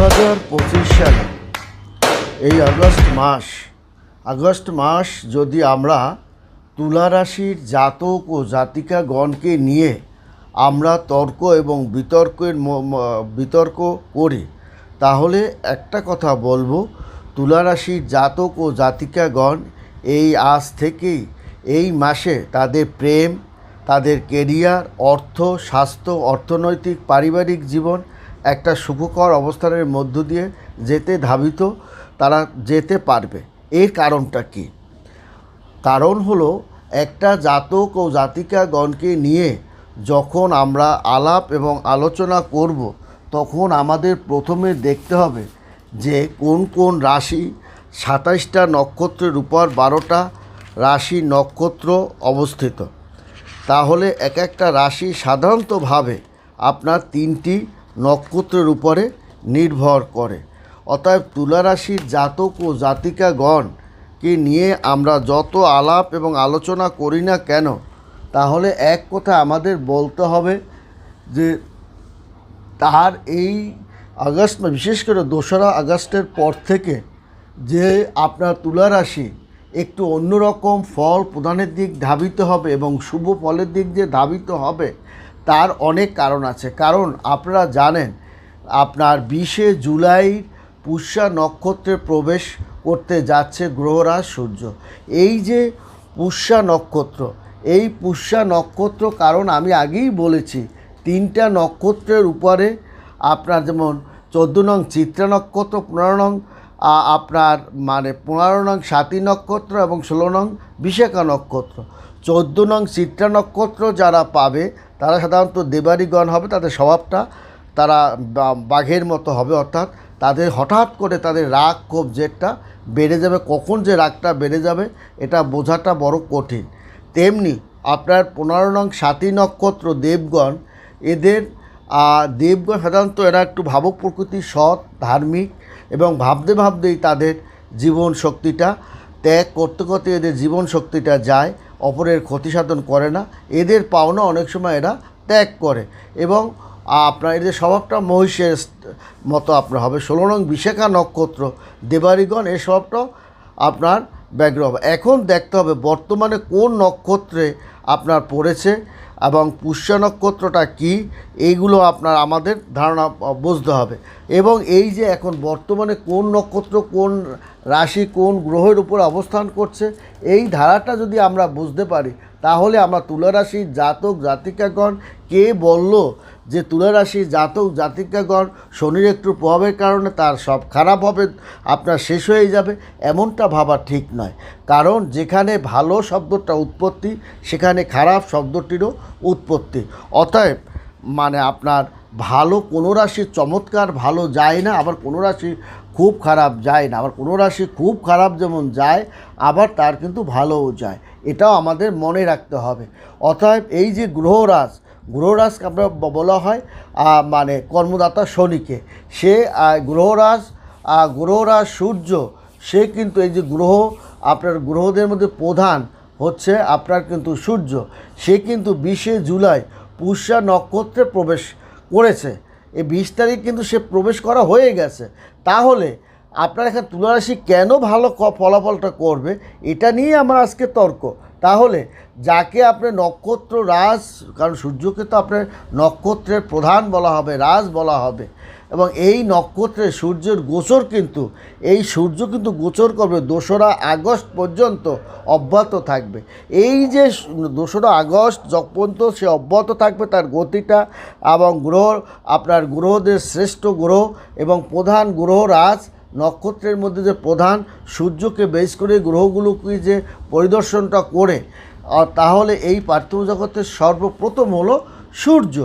হাজার পঁচিশ সালে, এই আগস্ট মাস আগস্ট মাস যদি আমরা তুলা রাশির জাতক ও জাতিকাগণকে নিয়ে আমরা তর্ক এবং বিতর্কের বিতর্ক করি, তাহলে একটা কথা বলব, তুলা রাশির জাতক ও জাতিকাগণ এই আজ থেকেই, এই মাসে তাদের প্রেম, তাদের কেরিয়ার, অর্থ, স্বাস্থ্য, অর্থনৈতিক, পারিবারিক জীবন একটা সুখকর অবস্থানের মধ্য দিয়ে যেতে ধাবিত, তারা যেতে পারবে। এর কারণটা কী? কারণ হলো, একটা জাতক ও জাতিকাগণকে নিয়ে যখন আমরা আলাপ এবং আলোচনা করব, তখন আমাদের প্রথমে দেখতে হবে যে কোন কোন রাশি সাতাইশটা নক্ষত্রের উপর বারোটা রাশি নক্ষত্র অবস্থিত। তাহলে এক একটা রাশি সাধারণতভাবে আপনার তিনটি নক্ষত্রের উপরে নির্ভর করে। অতএব তুলা রাশির জাতক ও জাতিকাগণকে নিয়ে আমরা যত আলাপ এবং আলোচনা করি না কেন, তাহলে এক কথা আমাদের বলতে হবে যে তার এই আগস্ট বিশেষ করে দোসরা আগস্টের পর থেকে যে আপনার তুলা রাশি একটু অন্যরকম ফল প্রদানের দিক ধাবিত হবে এবং শুভ ফলের দিক যে ধাবিত হবে তার অনেক কারণ আছে। কারণ আপনারা জানেন, আপনার বিশে জুলাই পুষ্যা নক্ষত্রে প্রবেশ করতে যাচ্ছে গ্রহরাজ সূর্য। এই যে পুষ্যা নক্ষত্র, এই পুষ্যা নক্ষত্র কারণ আমি আগেই বলেছি, তিনটা নক্ষত্রের উপরে আপনার যেমন চোদ্দ নং চিত্রা নক্ষত্র, পনেরো নং আপনার মানে পনেরো নং সাতী নক্ষত্র এবং ষোলো নং বিশাখা নক্ষত্র। চোদ্দ নং চিত্রা নক্ষত্র যারা পাবে তারা সাধারণত দেবারিগণ হবে, তাদের স্বভাবটা তারা বাঘের মতো হবে, অর্থাৎ তাদের হঠাৎ করে তাদের রাগ ক্ষোভ জেদটা বেড়ে যাবে, কখন যে রাগটা বেড়ে যাবে, এটা বোঝাটা বড় কঠিন। তেমনি আপনার পনেরো নং সাতী নক্ষত্র দেবগণ, এদের দেবগণ সাধারণত এরা একটু ভাবক প্রকৃতির সৎ, ধার্মিক এবং ভাবতে ভাবতেই তাদের জীবন শক্তিটা ত্যাগ করতে করতে এদের জীবন শক্তিটা যায়। অপরের ক্ষতি সাধন করে না। এদের পাওনা অনেক সময় এরা ত্যাগ করে। এবং আপনার এদের স্বভাবটা মহিষের মতো আপনার হবে। ষোলো নং বিশাখা নক্ষত্র দেবারিগণ এ স্বভাবটাও আপনার ব্যাগ্র হবে। এখন দেখতে হবে বর্তমানে কোন নক্ষত্রে আপনার পড়েছে। এবং পুষ্য নক্ষত্রটা কী, এইগুলো আপনার আমাদের ধারণা বুঝতে হবে। এবং এই যে এখন বর্তমানে কোন নক্ষত্র, কোন রাশি, কোন গ্রহের উপর অবস্থান করছে, এই ধারাটা যদি আমরা বুঝতে পারি, তাহলে আমরা তুলা রাশি জাতক, জাতিকাগণ কে বলল যে তুলা রাশির জাতক, জাতিকাগণ শনির একটু প্রভাবের কারণে তার সব খারাপ হবে, আপনার শেষ হয়ে যাবে, এমনটা ভাবা ঠিক নয়। কারণ যেখানে ভালো শব্দটা উৎপত্তি, সেখানে খারাপ শব্দটিরও উৎপত্তি। অতএব মানে আপনার ভালো কোনো রাশি চমৎকার, ভালো যায় না, আবার কোনো রাশি খুব খারাপ যায় না। আবার কোনো রাশি খুব খারাপ যেমন যায়, আবার তার কিন্তু ভালোও যায়। এটাও আমাদের মনে রাখতে হবে। অতএব, এই যে গ্রহরাজ গ্রহরাজকে আমরা বলা হয় মানে কর্মদাতা শনিকে। সে গ্রহরাজ গ্রহরাজ সূর্য, সে কিন্তু এই যে গ্রহ, আপনার গ্রহদের মধ্যে প্রধান হচ্ছে আপনার কিন্তু সূর্য। সে কিন্তু বিশে জুলাই পুষ্যা নক্ষত্রে প্রবেশ করেছে। এই বিশ তারিখ কিন্তু সে প্রবেশ করা হয়ে গেছে। তাহলে আপনার এখানে তুলারাশি কেন ভালো ফলাফলটা করবে, এটা নিয়ে আমার আজকে তর্ক। তাহলে যাকে আপনার নক্ষত্র রাজ, কারণ সূর্যকে তো আপনার নক্ষত্রের প্রধান বলা হবে, রাজ বলা হবে, এবং এই নক্ষত্রে সূর্যের গোচর কিন্তু, এই সূর্য কিন্তু গোচর করবে দোসরা আগস্ট পর্যন্ত অব্যাহত থাকবে। এই যে দোসরা আগস্ট পর্যন্ত সে অব্যাহত থাকবে তার গতিটা এবং গ্রহ, আপনার গ্রহদের শ্রেষ্ঠ গ্রহ এবং প্রধান গ্রহ রাজ নক্ষত্রের মধ্যে যে প্রধান সূর্যকে বেশ করে গ্রহগুলোকে যে পরিদর্শনটা করে, আর তাহলে এই পার্থিব জগতের সর্বপ্রথম হলো সূর্য।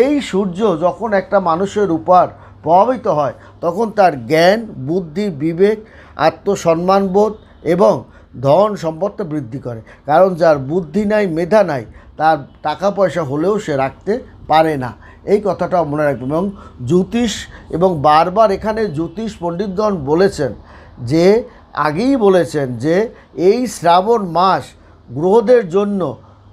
এই সূর্য যখন একটা মানুষের উপর প্রভাবিত হয়, তখন তার জ্ঞান, বুদ্ধি, বিবেক, আত্মসম্মানবোধ এবং ধন সম্পদটা বৃদ্ধি করে। কারণ যার বুদ্ধি নাই, মেধা নাই, তার টাকা পয়সা হলেও সে রাখতে পারে না। এই কথাটাও মনে রাখবে এবং জ্যোতিষ এবং বারবার এখানে জ্যোতিষ পণ্ডিতগণ বলেছেন যে, আগেই বলেছেন যে, এই শ্রাবণ মাস গ্রহদের জন্য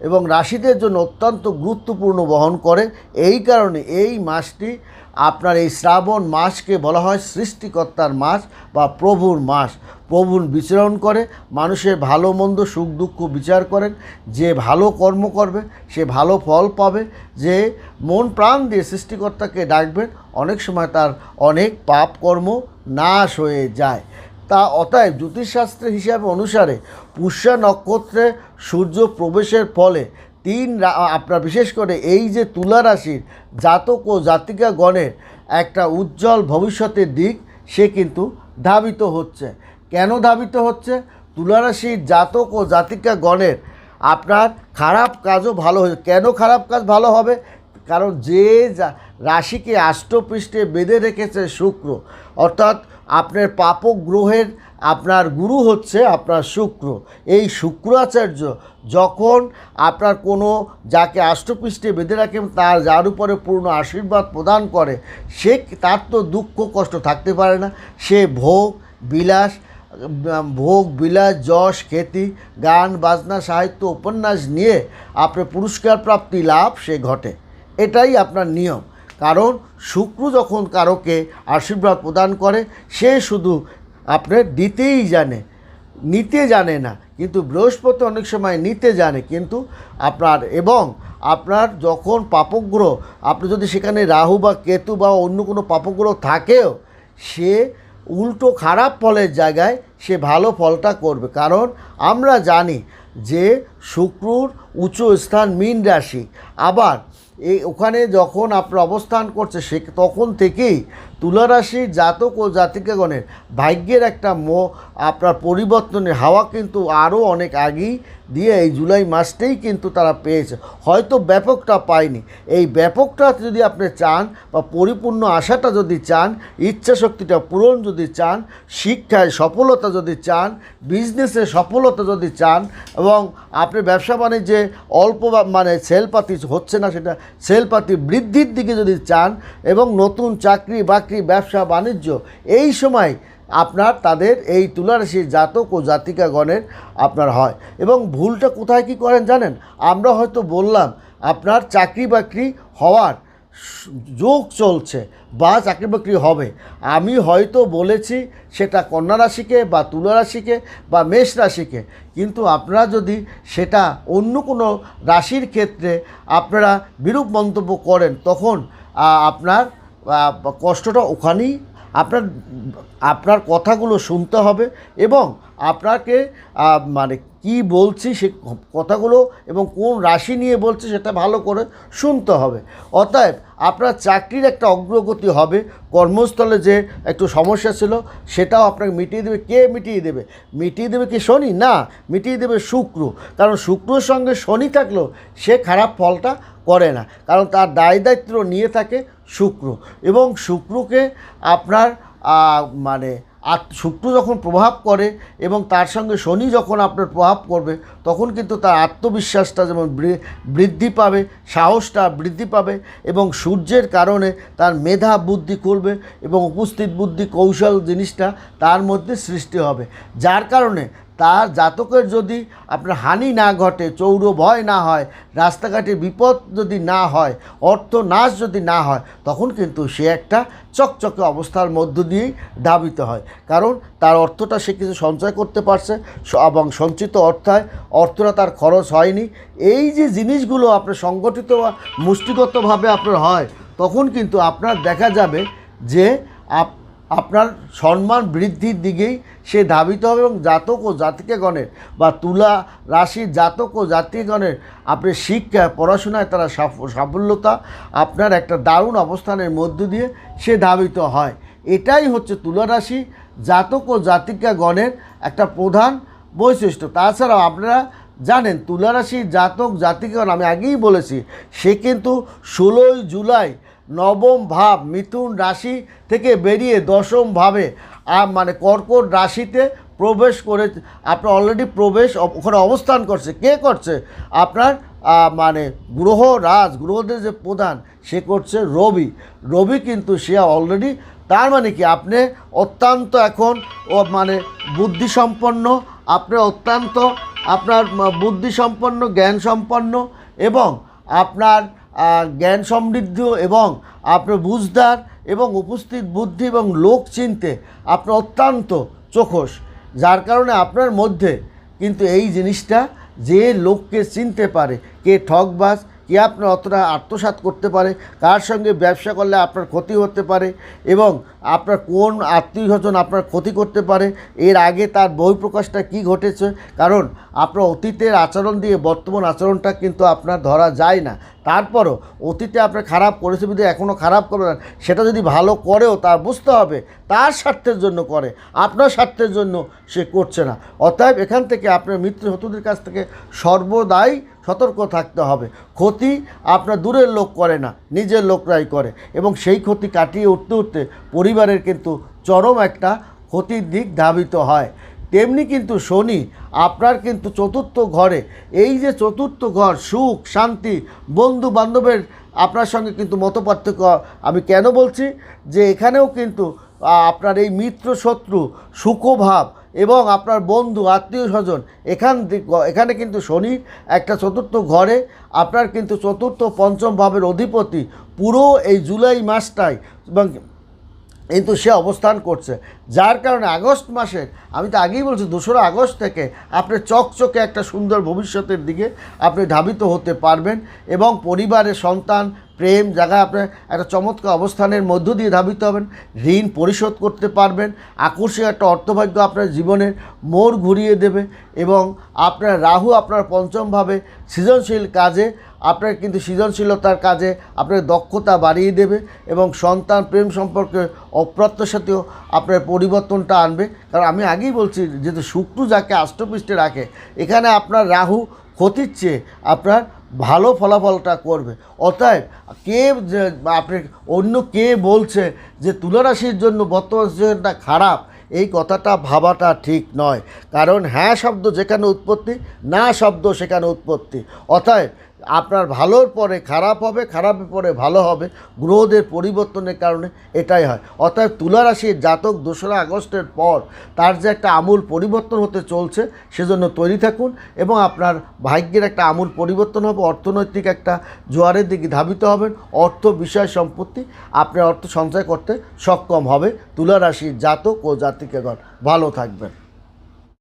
এবং রাশিদের জন্য অত্যন্ত গুরুত্বপূর্ণ বহন করে। এই কারণে এই মাসটি আপনার এই শ্রাবণ মাসকে বলা হয় সৃষ্টিকর্তার মাস বা প্রভুর মাস। প্রভুর বিচরণ করে, মানুষের ভালো মন্দ সুখ দুঃখ বিচার করেন। যে ভালো কর্ম করবে, সে ভালো ফল পাবে। যে মন প্রাণ দিয়ে সৃষ্টিকর্তাকে ডাকবেন, অনেক সময় তার অনেক পাপ কর্ম নাশ হয়ে যায়। তা অতএব জ্যোতিষশাস্ত্রের হিসাবে অনুসারে পুষ্যা নক্ষত্রে সূর্য প্রবেশের ফলে তিন আপনার বিশেষ করে এই যে তুলা রাশির জাতক ও জাতিকা গণের একটা উজ্জ্বল ভবিষ্যতের দিক, সে কিন্তু ধাবিত হচ্ছে। কেন ধাবিত হচ্ছে? তুলা রাশির জাতক ও জাতিকা গণের আপনার খারাপ কাজও ভালো হয়ে কেন খারাপ কাজ ভালো হবে? কারণ যে যা- রাশিকে আষ্টপৃষ্ঠে বেঁধে রেখেছে শুক্র, অর্থাৎ আপনার পাপক গ্রহের আপনার গুরু হচ্ছে আপনার শুক্র। এই শুক্রাচার্য যখন আপনার কোনো যাকে আষ্টপৃষ্ঠে বেঁধে রাখেন তার, যার উপরে পূর্ণ আশীর্বাদ প্রদান করে, সে তার তো দুঃখ কষ্ট থাকতে পারে না। সে ভোগ, বিলাস ভোগ, বিলাস, যশ, খ্যাতি, গান, বাজনা, সাহিত্য, উপন্যাস নিয়ে আপনার পুরস্কার প্রাপ্তি লাভ সে ঘটে। এটাই আপনার নিয়ম। কারণ শুক্র যখন কারোকে আশীর্বাদ প্রদান করে, সে শুধু আপনার দিতেই জানে। নিতে জানে না। কিন্তু বৃহস্পতি অনেক সময় নিতে জানে। কিন্তু আপনার এবং আপনার যখন পাপগ্রহ, আপনি যদি সেখানে রাহু বা কেতু বা অন্য কোনো পাপগ্রহ থাকেও, সে উল্টো খারাপ ফলের জায়গায় সে ভালো ফলটা করবে। কারণ আমরা জানি যে শুক্রর উচ্চ স্থান মীন রাশি। আবার এই ওখানে যখন আপনার অবস্থান করছে, সে তখন থেকেই তুলা রাশির জাতক ও জাতিকাগণের ভাগ্যের একটা মো আপনার পরিবর্তনের হাওয়া কিন্তু আরও অনেক আগেই দিয়ে এই জুলাই মাসটাই কিন্তু তারা পেয়েছে। হয়তো ব্যাপকটা পায়নি। এই ব্যাপকটা যদি আপনি চান বা পরিপূর্ণ আশাটা যদি চান ইচ্ছা শক্তিটা পূরণ যদি চান, শিক্ষায় সফলতা যদি চান, বিজনেসে সফলতা যদি চান এবং আপনি ব্যবসা বাণিজ্যে অল্প মানে সেলপাতি হচ্ছে না, সেটা সেলপাতি বৃদ্ধির দিকে যদি চান এবং নতুন চাকরি বাকরি ব্যবসা বাণিজ্য, এই সময় আপনার তাদের এই তুলারাশি জাতক ও জাতিকাগণের আপনার হয়। এবং ভুলটা কোথায় কি করেন জানেন? আমরা হয়তো বললাম, আপনার চাকরি বাকরি হওয়ার যোগ চলছে, বা চাকরি বাকরি হবে। আমি হয়তো বলেছি সেটা কন্যা রাশিকে বা তুলা রাশিকে বা মেষ রাশিকে, কিন্তু আপনারা যদি সেটা অন্য কোনো রাশির ক্ষেত্রে আপনারা বিরূপ মন্তব্য করেন, তখন আপনার কষ্টটা ওখানেই, আপনার আপনার কথাগুলো শুনতে হবে এবং আপনাকে মানে কি বলছি সে কথাগুলো এবং কোন রাশি নিয়ে বলছে সেটা ভালো করে শুনতে হবে। অতএব আপনার চাকরির একটা অগ্রগতি হবে। কর্মস্থলে যে একটু সমস্যা ছিল সেটাও আপনাকে মিটিয়ে দেবে। কে মিটিয়ে দেবে? মিটিয়ে দেবে কি শনি? না, মিটিয়ে দেবে শুক্র। কারণ শুক্রর সঙ্গে শনি থাকলেও সে খারাপ ফলটা করে না। কারণ তার দায় দায়িত্ব নিয়ে থাকে শুক্র। এবং শুক্রকে আপনার মানে আত শুক্র যখন প্রভাব করে এবং তার সঙ্গে শনি যখন আপনার প্রভাব করবে, তখন কিন্তু তার আত্মবিশ্বাসটা যেমন বৃদ্ধি পাবে, সাহসটা বৃদ্ধি পাবে এবং সূর্যের কারণে তার মেধা বুদ্ধি করবে এবং উপস্থিত বুদ্ধি কৌশল জিনিসটা তার মধ্যে সৃষ্টি হবে। যার কারণে তার জাতকের যদি আপনার হানি না ঘটে চৌর ভয় না হয়, রাস্তাঘাটে বিপদ যদি না হয় অর্থ নাশ যদি না হয়, তখন কিন্তু সে একটা চকচকে অবস্থার মধ্য দিয়েই ধাবিত হয়। কারণ তার অর্থটা সে কিছু সঞ্চয় করতে পারছে এবং সঞ্চিত অর্থায় অর্থটা তার খরচ হয়নি। এই যে জিনিসগুলো আপনার সংগঠিত বা মুষ্টিগতভাবে আপনার হয়, তখন কিন্তু আপনার দেখা যাবে যে আপ আপনার সম্মান বৃদ্ধির দিকেই সে ধাবিত হবে এবং জাতক ও জাতিকাগণের বা তুলা রাশির জাতক ও জাতিকাগণের আপনার শিক্ষা, পড়াশোনায় তারা সাফ- সাফল্যতা, আপনার একটা দারুণ অবস্থানের মধ্য দিয়ে সে ধাবিত হয়। এটাই হচ্ছে তুলা রাশি জাতক ও জাতিকাগণের একটা প্রধান বৈশিষ্ট্য। তাছাড়াও আপনারা জানেন তুলা রাশির জাতক জাতিকাগণ, আমি আগেই বলেছি, সে কিন্তু ষোলোই জুলাই নবম ভাব মিথুন রাশি থেকে বেরিয়ে দশম ভাবে মানে কর্কট রাশিতে প্রবেশ করে, আপনার অলরেডি প্রবেশ ওখানে অবস্থান করছে। কে করছে? আপনার মানে গ্রহ রাজ, গ্রহদের যে প্রধান, সে করছে রবি। রবি কিন্তু সে অলরেডি তার মানে কি? আপনি অত্যন্ত এখন, ও মানে বুদ্ধিসম্পন্ন, আপনি অত্যন্ত আপনার বুদ্ধিসম্পন্ন জ্ঞান সম্পন্ন এবং আপনার জ্ঞান সমৃদ্ধ এবং আপনার বুঝদার এবং উপস্থিত বুদ্ধি এবং লোক চিনতে আপনার অত্যন্ত চোখস যার কারণে আপনার মধ্যে কিন্তু এই জিনিসটা যে লোককে চিনতে পারে, কে ঠকবাজ কে আপনার অতটা আত্মসাৎ করতে পারে, কার সঙ্গে ব্যবসা করলে আপনার ক্ষতি হতে পারে এবং আপনার কোন আত্মীয় স্বজন আপনার ক্ষতি করতে পারে, এর আগে তার বহিঃপ্রকাশটা কি ঘটেছে? কারণ আপনার অতীতের আচরণ দিয়ে বর্তমান আচরণটা কিন্তু আপনার ধরা যায় না। তারপরও অতীতে আপনার খারাপ করেছে যদি এখনও খারাপ করবে না, সেটা যদি ভালো করেও তা বুঝতে হবে, তার স্বার্থের জন্য করে, আপনার স্বার্থের জন্য সে করছে না। অতএব এখান থেকে আপনার মিত্র শত্রুদের কাছ থেকে সর্বদাই সতর্ক থাকতে হবে। ক্ষতি আপনার দূরের লোক করে না, নিজের লোকরাই করে। এবং সেই ক্ষতি কাটিয়ে উঠতে উঠতে পরিবারের কিন্তু চরম একটা ক্ষতির দিক ধাবিত হয়। তেমনি কিন্তু শনি আপনার কিন্তু চতুর্থ ঘরে। এই যে চতুর্থ ঘর, সুখ, শান্তি বন্ধু বান্ধবের আপনার সঙ্গে কিন্তু মতপার্থক্য আমি কেন বলছি? যে এখানেও কিন্তু আপনার এই মিত্র শত্রু সুখভাব এবং আপনার বন্ধু আত্মীয় স্বজন এখান এখানে কিন্তু শনি একটা চতুর্থ ঘরে। আপনার কিন্তু চতুর্থ, পঞ্চম ভাবের অধিপতি পুরো এই জুলাই মাসটায় এবং কিন্তু সে অবস্থান করছে। যার কারণে আগস্ট মাসে, আমি তো আগেই বলছি, দোসরা আগস্ট থেকে আপনি চকচকে একটা সুন্দর ভবিষ্যতের দিকে আপনি ধাবিত হতে পারবেন এবং পরিবারের সন্তান প্রেম জায়গায় আপনার একটা চমৎকার অবস্থানের মধ্য দিয়ে ধাবিত হবেন, ঋণ পরিশোধ করতে পারবেন, আকর্ষণীয় একটা অর্থভাগ্য আপনার জীবনের মোড় ঘুরিয়ে দেবে এবং আপনার রাহু আপনার পঞ্চমভাবে সৃজনশীল কাজে, আপনার কিন্তু সৃজনশীলতার কাজে আপনার দক্ষতা বাড়িয়ে দেবে এবং সন্তান প্রেম সম্পর্কে অপ্রত্যাশিতও আপনার পরিবর্তনটা আনবে। কারণ আমি আগেই বলছি, যেহেতু শুক্র যাকে আষ্টপৃষ্ঠে রাখে, এখানে আপনার রাহু ক্ষতির চেয়ে আপনার ভালো ফলাফলটা করবে। অতএব কে আপনি, অন্য কে বলছে যে তুলারাশির জন্য বর্তমান সিচুয়েশনটা খারাপ, এই কথাটা ভাবাটা ঠিক নয়। কারণ হ্যাঁ শব্দ যেখানে উৎপত্তি, না শব্দ সেখানে উৎপত্তি। অতএব আপনার ভালোর পরে খারাপ হবে, খারাপের পরে ভালো হবে গ্রহদের পরিবর্তনের কারণে এটাই হয়। অতএব তুলা রাশির জাতক দোসরা আগস্টের পর তার যে একটা আমূল পরিবর্তন হতে চলছে, সেজন্য তৈরি থাকুন এবং আপনার ভাগ্যের একটা আমূল পরিবর্তন হবে, অর্থনৈতিক একটা জোয়ারের দিকে ধাবিত হবেন, অর্থ বিষয় সম্পত্তি আপনার অর্থ সঞ্চয় করতে সক্ষম হবে তুলা রাশির জাতক ও জাতিকেগণ। ভালো থাকবেন।